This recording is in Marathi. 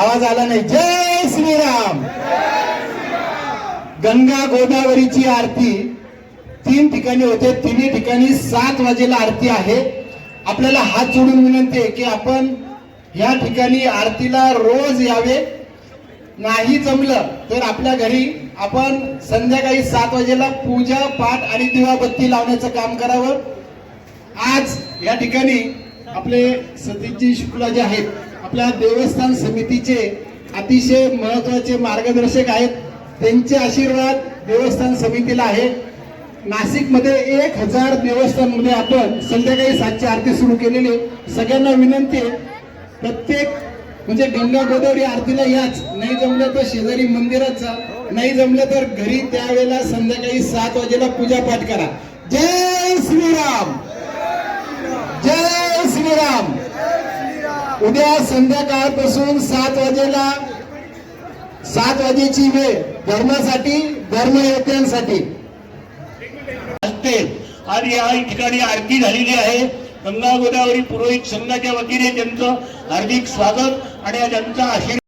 आवाज आला नाही. जय श्रीराम. गंगा गोदावरीची आरती तीन ठिकाणी होते. तिन्ही ठिकाणी सात वाजेला आरती आहे. आपल्याला हात जोडून विनंती आहे की आपण या ठिकाणी आरतीला रोज यावे. नाही जमलं तर आपल्या घरी आपण संध्याकाळी सात वाजेला पूजा पाठ आणि दिवाबत्ती लावण्याचं काम करावं. आज या ठिकाणी आपले सतीशजी शुक्ला जे आहेत आपल्या देवस्थान समितीचे अतिशय महत्त्वाचे मार्गदर्शक आहेत. त्यांचे आशीर्वाद देवस्थान समितीला आहे नाशिकमध्ये एक हजार देवस्थानमध्ये आपण संध्याकाळी सातची आरती सुरू केलेली सगळ्यांना विनंती आहे. प्रत्येक म्हणजे गंगा गोदावरी आरतीला याच. नाही जमलं तर शेजारी मंदिरात जा. नाही जमलं तर घरी त्यावेळेला संध्याकाळी सात वाजेला पूजा पाठ करा. जय श्रीराम जय श्रीराम उद्या संध्याकाळपासून सात वाजेला सात वाजेची वेळ. धर्मासाठी धर्मयोद्ध्यांसाठी. असते. आणि या ठिकाणी आरती झालेली आहे. गंगा गोदावरी पुरोहित संघाच्या वतीने त्यांचं हार्दिक स्वागत आणि त्यांचा आशीर्वाद